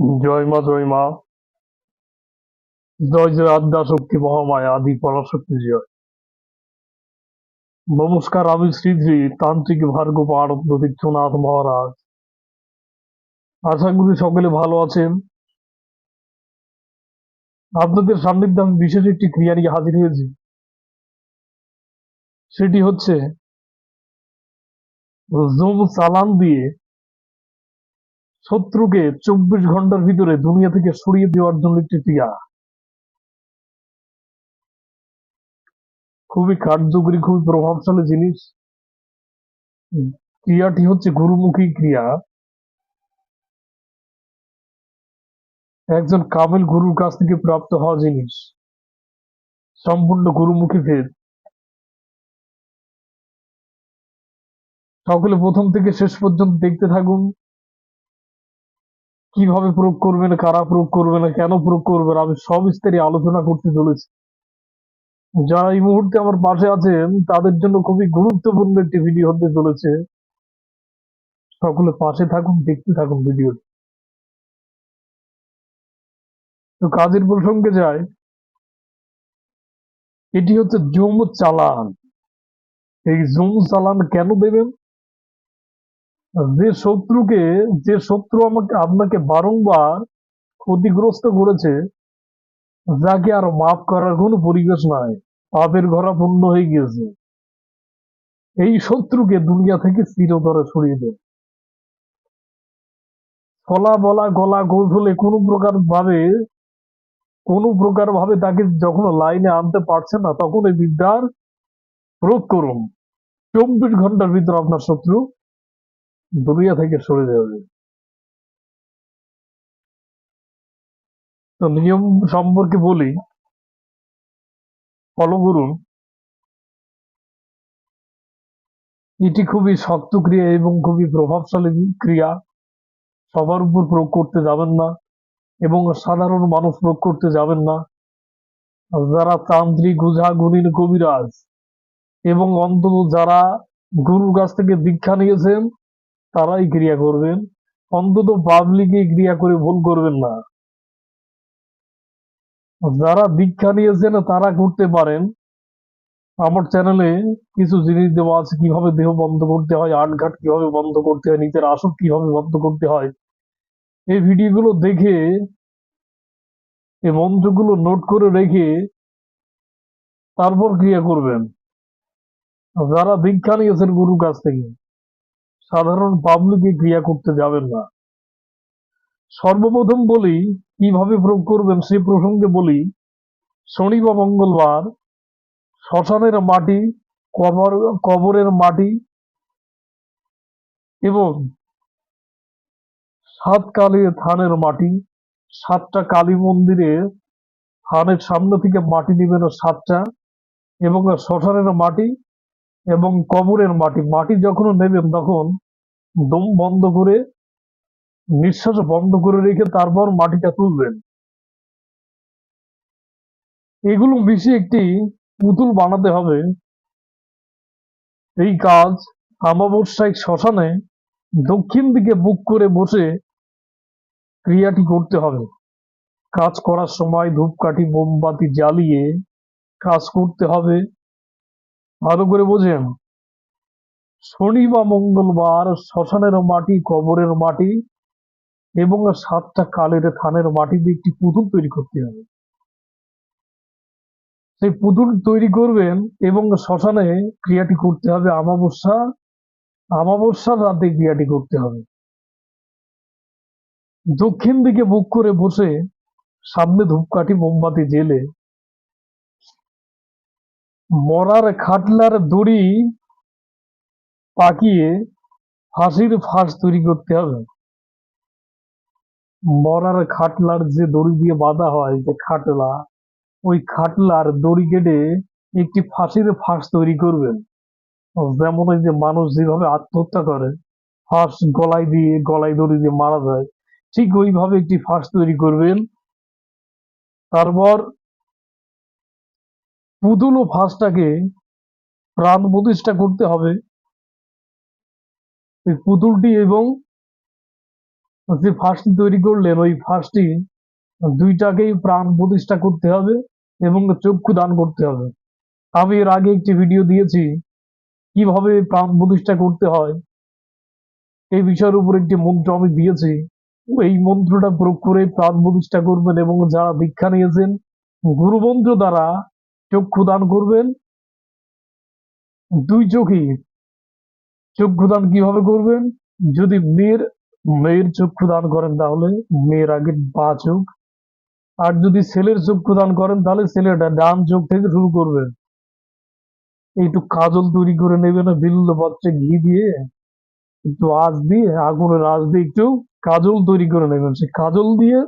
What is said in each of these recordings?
জয় মা জয় মা। জয় জয় আদ্যা শক্তি, মহামায়া, আদি পরাশক্তি জয়। নমস্কার, আমি শ্রী তান্ত্রিক ভার্গব আনন্দ তীর্থনাথ মহারাজ। আশা করি সকলে ভালো আছেন। আপনাদের সান্নিধ্যে আমি বিশেষ একটি ক্রিয়া নিয়ে হাজির হয়েছি। সেটি হচ্ছে জুম চালান দিয়ে শত্রুকে চব্বিশ ঘণ্টার ভিতরে দুনিয়া থেকে সরিয়ে দেওয়ার জন্য একটি ক্রিয়া খুবই কার্যকরী, খুবই প্রভাবশালী জিনিস। ক্রিয়াটি হচ্ছে গুরুমুখী ক্রিয়া। একজন কামেল গুরুর কাছ থেকে প্রাপ্ত হওয়া জিনিস। সম্পূর্ণ গুরুমুখী ভেদ। সকলে প্রথম থেকে শেষ পর্যন্ত দেখতে থাকুন। কীভাবে প্রয়োগ করবেন কারা প্রয়োগ করবেন কেন প্রয়োগ করবেন আমি সব স্তরে আলোচনা করতে চলেছি। যারা এই মুহূর্তে আমার পাশে আছেন, তাদের জন্য খুবই গুরুত্বপূর্ণ একটি ভিডিও হতে চলেছে। সকলে পাশে থাকুন, দেখতে থাকুন ভিডিও তো কাজের প্রসঙ্গে যায় এটি হচ্ছে জুম চালান। এই জুম চালান কেন দেবেন? যে শত্রুকে, যে শত্রু আমাকে, আপনাকে বারংবার ক্ষতিগ্রস্ত করেছে, যাকে আর মাফ করার কোনো পরিবেশ নাই। পাপের ঘরা পূর্ণ হয়ে গিয়েছে। এই শত্রুকে দুনিয়া থেকে চিরতরে সরিয়ে দেন। ফলা বলা, গলা কৌশলে কোনো প্রকার ভাবে কোনো প্রকার ভাবে তাকে যখন লাইনে আনতে পারছে না, তখন এই বিদ্যার প্রয়োগ করুন। চব্বিশ ঘণ্টার ভিতর আপনার শত্রু দুনিয়া থেকে সরে যাবে তো নিয়ম সম্পর্কে বলি ফলো করুন। এটি খুবই শক্ত ক্রিয়া এবং খুবই প্রভাবশালী ক্রিয়া। সবার উপর প্রয়োগ করতে যাবেন না এবং সাধারণ মানুষ প্রয়োগ করতে যাবেন না। যারা তান্ত্রিক গুজা গুণীর কবিরাজ এবং অন্তত যারা গুরুর কাছ থেকে দীক্ষা নিয়েছেন তারাই ক্রিয়া করবেন। অন্তত পাবলিকে ক্রিয়া করে ভুল করবেন না। যারা দীক্ষা নিয়েছেন তারা করতে পারেন। আমার চ্যানেলে কিছু জিনিস দেওয়া আছে, কীভাবে দেহ বন্ধ করতে হয়, আটঘাট কীভাবে বন্ধ করতে হয় নিজের আসক কীভাবে বন্ধ করতে হয়। এই ভিডিওগুলো দেখে, এই মন্ত্রগুলো নোট করে রেখে তারপর ক্রিয়া করবেন। যারা দীক্ষা নিয়েছেন গুরুর কাছ থেকে। সাধারণ পাবলিকে ক্রিয়া করতে যাবেন না। সর্বপ্রথম বলি, কীভাবে প্রয়োগ করবেন সে প্রসঙ্গে বলি, শনি বা মঙ্গলবার শ্মশানের মাটি, কবর, কবরের মাটি এবং সাত কালী থানের মাটি, সাতটা কালী মন্দিরে থানের সামনে থেকে মাটি নেবেন সাতটা এবং শ্মশানের মাটি এবং কবরের মাটি মাটি যখন নেবেন তখন দম বন্ধ করে, নিঃশ্বাস বন্ধ করে রেখে তারপর মাটিটা তুলবেন। এগুলো মিশিয়ে একটি পুতুল বানাতে হবে। এই কাজ আমাবস্যায় শ্মশানে দক্ষিণ দিকে বুক করে বসে ক্রিয়াটি করতে হবে। কাজ করার সময় ধূপকাঠি, মোমবাতি জ্বালিয়ে কাজ করতে হবে। ভালো করে বোঝেন, শনি বা মঙ্গলবার শ্মশানের মাটি, কবরের মাটি এবং সাতটা কালের থানের মাটি দিয়ে একটি পুতুল তৈরি করতে হবে। সেই পুতুল তৈরি করবেন এবং শ্মশানে ক্রিয়াটি করতে হবে আমাবস্যা আমাবস্যার রাতে ক্রিয়াটি করতে হবে। দক্ষিণ দিকে মুখ করে বসে সামনে ধূপকাঠি, মোমবাতি জেলে মরার খাটলার দড়ি পাকিয়ে ফাঁসির ফাঁস তৈরি করতে হবে। মরার খাটলার যে দড়ি দিয়ে বাঁধা হয়, যে খাটলা, ওই খাটলার দড়ি কেটে একটি ফাঁসির ফাঁস তৈরি করবেন। যেমন ওই যে মানুষ যেভাবে আত্মহত্যা করে, ফাঁস গলায় দিয়ে গলায় দড়ি দিয়ে মারা যায়, ঠিক ওইভাবে একটি ফাঁস তৈরি করবেন। তারপর পুতুল ও ফাঁসটাকে প্রাণ প্রতিষ্ঠা করতে হবে। এই পুতুলটি এবং যে ফাঁসটি তৈরি করলেন, ওই ফাঁসটি দুইটাকেই প্রাণ প্রতিষ্ঠা করতে হবে এবং চক্ষু দান করতে হবে। আমি এর আগে একটি ভিডিও দিয়েছি, কীভাবে প্রাণ প্রতিষ্ঠা করতে হয়। এই বিষয়ের উপর একটি মন্ত্র আমি দিয়েছি। এই মন্ত্রটা প্রয়োগ করে প্রাণ প্রতিষ্ঠা করবেন এবং যারা দীক্ষা নিয়েছেন গুরু মন্ত্র দ্বারা চক্ষু দান করবেন। দুই চোখে চক্ষু দান কীভাবে করবেন? যদি মেয়ের মেয়ের চক্ষু দান করেন তাহলে মেয়ের আগে বা চোখ। আর যদি ছেলের চক্ষু দান করেন তাহলে ছেলেটা ডান চোখ থেকে শুরু করবেন। একটু কাজল তৈরি করে নেবেন, বিল্ল পাত্রে ঘি দিয়ে একটু আঁচ দিয়ে আগুনের আঁচ দিয়ে একটু কাজল তৈরি করে নেবেন। সেই কাজল দিয়ে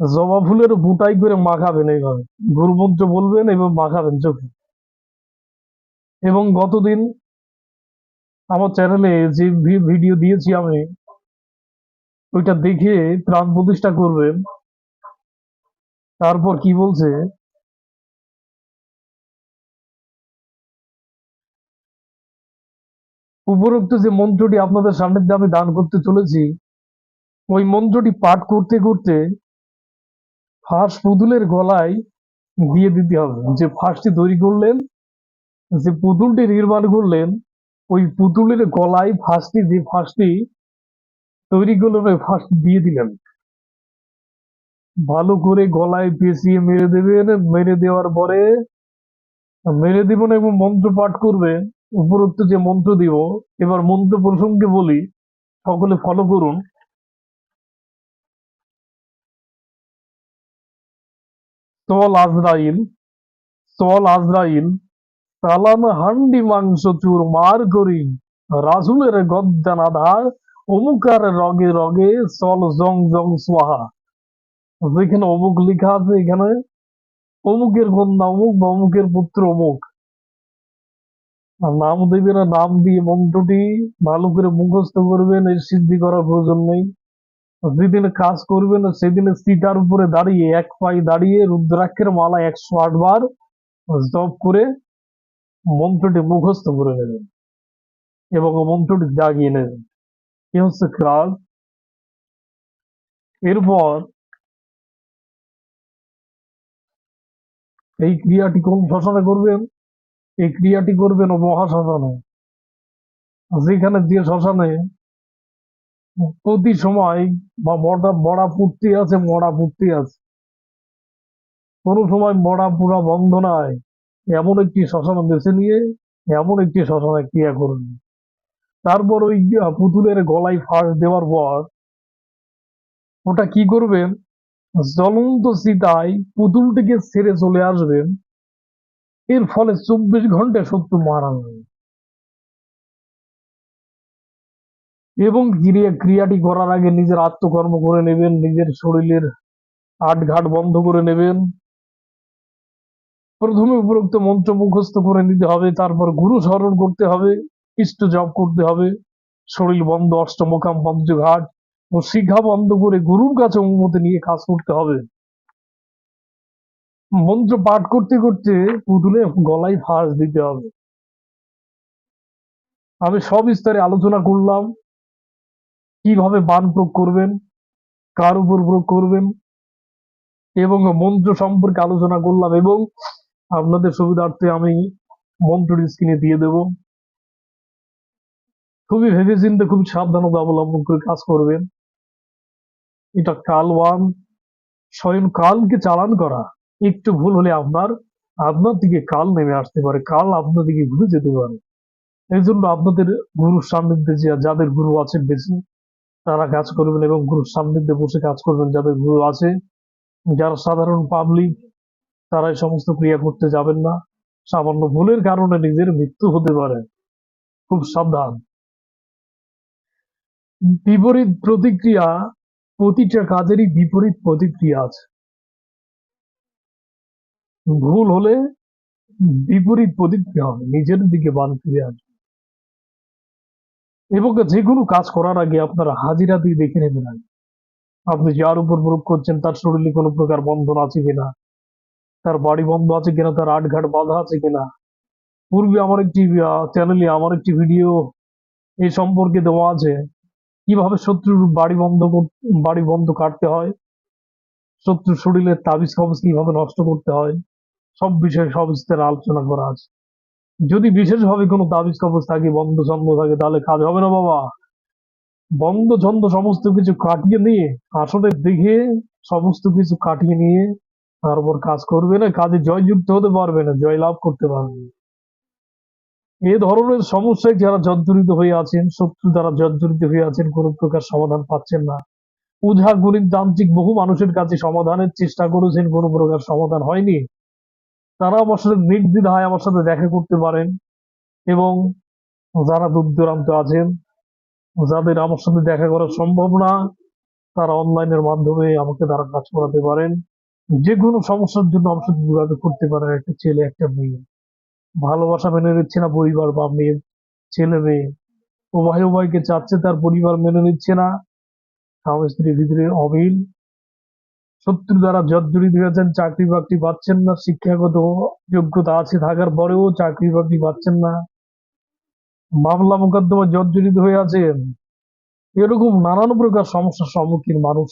জবা ফুলের বুটাই করে মাখাবেন এইভাবে। গুরুমন্ত্র বলবেন এবং মাখাবেন চোখে। এবং গতদিন আমার চ্যানেলে যে ভিডিও দিয়েছি আমি, ওইটা দেখে প্রাণ প্রতিষ্ঠা করবেন। তারপর কি বলছে? উপরোক্ত যে মন্ত্রটি আপনাদের সামনে আমি দান করতে চলেছি, ওই মন্ত্রটি পাঠ করতে করতে ফাঁস পুতুলের গলায় দিয়ে দিতে হবে। যে ফাঁসটি তৈরি করলেন যে পুতুলটি নির্মাণ করলেন, ওই পুতুলের গলায় ফাঁসটি যে ফাঁসটি তৈরি করলেন, ওই ফাঁসটি দিয়ে দিলেন। ভালো করে গলায় পেঁচিয়ে মেরে দেবেন। মেরে দেওয়ার পরে মেরে দিবেন এবং মন্ত্র পাঠ করবে উপরোক্ত যে মন্ত্র দিব, এবার মন্ত্র প্রসঙ্গে বলি, সকলে ফলো করুন। চল আজরাইল চল আজরাইল চালান হান্ডি মাংস চুর মার করি রাসুলের গদ্দান আধার অমুকার রগে রগে চল জং জং সোহা যেখানে অমুক লেখা আছে, এখানে অমুকের কন্যা অমুক বা অমুকের পুত্র অমুক। নাম দেবেন নাম দিয়ে মন্ত্রটি ভালো করে মুখস্থ করবেন, এর সিদ্ধি করার প্রয়োজন নেই। যেদিন কাজ করবেন, সেদিন সিটার উপরে দাঁড়িয়ে, এক পায়ে দাঁড়িয়ে রুদ্রাক্ষের মালা একশো আট বার জপ করে মন্ত্রটি মুখস্থ করে নেবেন এবং মন্ত্রটি জাগিয়ে নেবেন। এ হচ্ছে কাজ। এরপর এই ক্রিয়াটি কোন শ্মশানে করবেন? এই ক্রিয়াটি করবেন মহাশ্মশানে। যেখানে যে শ্মশানে প্রতি সময় বা মরা মরা পুর্তি আছে, মরা পুর্তি আছে। কোনো সময় মরা পুরা বন্ধ নাই। এমন একটি শ্মশান বেছে নিয়ে, এমন একটি শ্মশানে ক্রিয়া করুন তারপর ওই পুতুলের গলায় ফাঁস দেওয়ার পর ওটা কি করবেন? জ্বলন্ত চিতায় পুতুলটিকে ছেড়ে চলে আসবেন। এর ফলে চব্বিশ ঘণ্টা শত্রু মারা যাবে। এবং ক্রিয়া ক্রিয়াটি করার আগে নিজের আত্মকর্ম করে নেবেন, নিজের শরীরের আটঘাট বন্ধ করে নেবেন। প্রথমে উপরোক্ত মন্ত্র মুখস্থ করে নিতে হবে, তারপর গুরু স্মরণ করতে হবে, ইষ্ট জপ করতে হবে, শরীর বন্ধ, অষ্টমকাম, পঞ্চঘাট ও শিক্ষা বন্ধ করে গুরুর কাছে অনুমতি নিয়ে কাজ করতে হবে। মন্ত্র পাঠ করতে করতে পুতুলে গলায় ফাঁস দিতে হবে। আমি সব স্তরে আলোচনা করলাম। কীভাবে বান প্রয়োগ করবেন, কার উপর প্রয়োগ করবেন এবং মন্ত্র সম্পর্কে আলোচনা করলাম এবং আপনাদের সুবিধার্থে আমি মন্ত্রটি স্ক্রিনে দিয়ে দেব। খুবই ভেবে চিন্তে খুব সাবধানতা অবলম্বন করে কাজ করবেন। এটা কালওয়ান, স্বয়ং কালকে চালান করা। একটু ভুল হলে আপনার আপনার দিকে কাল নেমে আসতে পারে, কাল আপনার দিকে ঘুরে যেতে পারে। এই জন্য আপনাদের গুরুর সান্নিধ্যে যাদের গুরু আছেন বেশি তারা কাজ করবেন এবং গুরুর সান্নিধ্যে বসে কাজ করবেন যাদের গুরু আছে। যারা সাধারণ পাবলিক তারা সমস্ত ক্রিয়া করতে যাবেন না। সামান্য ভুলের কারণে নিজের মৃত্যু হতে পারে। খুব সাবধান। বিপরীত প্রতিক্রিয়া প্রতিটা কাজেরই বিপরীত প্রতিক্রিয়া আছে। ভুল হলে বিপরীত প্রতিক্রিয়া হবে। নিজের দিকে বান ফিরে আসবে এবং যে কোনো কাজ করার আগে আপনারা হাজিরা দিয়ে দেখে নেবেন আগে। আপনি যার উপর প্রয়োগ করছেন, তার শরীরে কোনো প্রকার বন্ধন আছে কিনা? তার বাড়ি বন্ধ আছে কিনা? তার আটঘাট বাঁধা আছে কিনা? পূর্বে আমার একটি চ্যানেলে আমার একটি ভিডিও এই সম্পর্কে দেওয়া আছে। কীভাবে শত্রুর বাড়ি বন্ধ বাড়ি বন্ধ কাটতে হয়? শত্রুর শরীরের তাবিজ কবজ কীভাবে নষ্ট করতে হয়? সব বিষয়ে সবিস্তারে আলোচনা করা আছে। যদি বিশেষভাবে কোনো তাবিজ কবজ থাকে, বন্ধ ছন্দ থাকে, তাহলে কাজ হবে না বাবা। বন্ধ ছন্দ সমস্ত কিছু কাটিয়ে নিয়ে, আসলে দেখে সমস্ত কিছু কাটিয়ে নিয়ে তারপর কাজ করবে না, কাজে জয়যুক্ত হতে পারবে না জয় লাভ করতে পারবে। এ ধরনের সমস্যায় যারা জর্জরিত হয়ে আছেন, শত্রু দ্বারা জর্জরিত হয়ে আছেন, কোনো প্রকার সমাধান পাচ্ছেন না। ওঝা গণিত তান্ত্রিক বহু মানুষের কাছে সমাধানের চেষ্টা করেছেন, কোনো প্রকার সমাধান হয়নি। তারা আমার সাথে নির্দ্বিধায় আমার সাথে দেখা করতে পারেন এবং যারা দূর দূরান্ত আছেন, যাদের আমার সাথে দেখা করা সম্ভব না, তারা অনলাইনের মাধ্যমে আমাকে তারা কাজ করাতে পারেন। যে কোনো সমস্যার জন্য আমার সাথে যোগাযোগ করতে পারেন একটা ছেলে, একটা মেয়ে। ভালোবাসা মেনে নিচ্ছে না পরিবার বা মেয়ে ছেলে মেয়ে। উভয় উভয়কে চাচ্ছে তার পরিবার মেনে নিচ্ছে না। স্বামী স্ত্রীর ভিতরে অমিল। শত্রু দ্বারা জর্জরিত হয়েছেন চাকরি বাকরি পাচ্ছেন না, শিক্ষাগত যোগ্যতা আছে থাকার পরেও চাকরি বাকরি পাচ্ছেন না। মামলা মোকদ্দমা জর্জরিত হয়ে আছেন এরকম নানান প্রকার সমস্যার সম্মুখীন মানুষ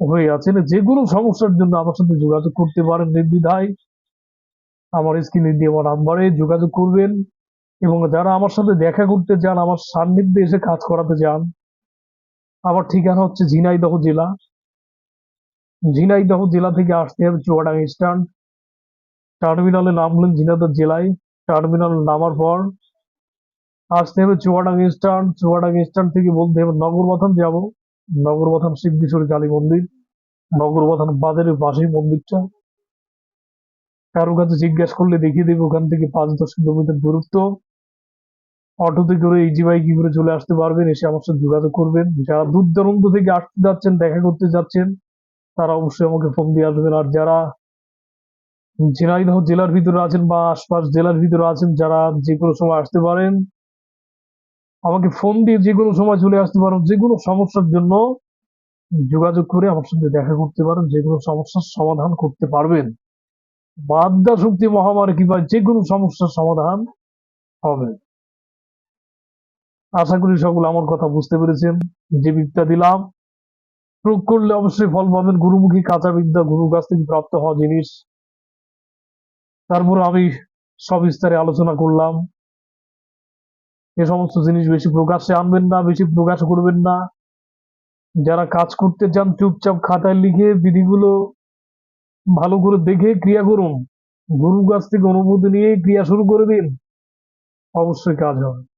হয়ে আছেন। যে কোনো সমস্যার জন্য আমার সাথে যোগাযোগ করতে পারেন নির্দ্বিধায়। আমার স্ক্রিনে দেওয়া নাম্বারে যোগাযোগ করবেন এবং যারা আমার সাথে দেখা করতে চান, আমার সান্নিধ্যে এসে কাজ করাতে চান, আমার ঠিকানা হচ্ছে ঝিনাইদহ জেলা। ঝিনাইদহ জেলা থেকে আসতে হবে চুয়াডাঙ্গা স্ট্যান্ড। টার্মিনালে নামলেন ঝিনাইদহ জেলায়। টার্মিনাল নামার পর আসতে হবে চুয়াডাঙ্গা স্ট্যান্ড। চুয়াডাঙ্গা স্ট্যান্ড থেকে বলতে হবে নগরবাথান যাব। নগরবাথান সিদ্ধেশ্বরী কালী মন্দির। নগরবাথান বাজারের পাশেই মন্দিরটা। কারও কাছে জিজ্ঞেস করলে দেখিয়ে দেবে, ওখান থেকে পাঁচ দশ কিলোমিটার দূরত্ব। অটোতে করে ইজি বাইকে করে চলে আসতে পারবেন, এসে আমার সাথে যোগাযোগ করবেন। যারা দূর দূরান্ত থেকে আসতে যাচ্ছেন, দেখা করতে যাচ্ছেন তারা অবশ্যই আমাকে ফোন দিয়ে আসবেন। আর যারা ঝিনাইদহ জেলার ভিতরে আছেন বা আশপাশ জেলার ভিতরে আছেন, যারা যে কোনো সময় আসতে পারেন, আমাকে ফোন দিয়ে যে কোনো সময় চলে আসতে পারেন। যে কোনো সমস্যার জন্য যোগাযোগ করে আমার সাথে দেখা করতে পারেন। যে কোনো সমস্যার সমাধান করতে পারবেন। বাদ্যা শক্তি মহামারী কিংবা যে কোনো সমস্যার সমাধান হবে। আশা করি সকল আমার কথা বুঝতে পেরেছেন। যে বিদ্যা দিলাম প্রয়োগ করলে অবশ্যই ফল পাবেন। গুরুমুখী কাঁচা বিদ্যা গুরুর কাছ থেকে প্রাপ্ত হওয়া জিনিস। তারপর আমি সবিস্তারে আলোচনা করলাম। এ সমস্ত জিনিস বেশি প্রকাশ্যে আনবেন না, বেশি প্রকাশ করবেন না। যারা কাজ করতে চান, চুপচাপ খাতায় লিখে বিধিগুলো ভালো করে দেখে ক্রিয়া করুন। গুরুর কাছ থেকে অনুমতি নিয়ে ক্রিয়া শুরু করে দিন। অবশ্যই কাজ হবে।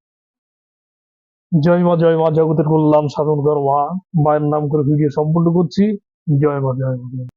জয় মা জয় মা, জগতের কল্যাণ সাধন কর মা মায়ের নাম করে ভিডিও সম্পূর্ণ করছি জয় মা জয় মা।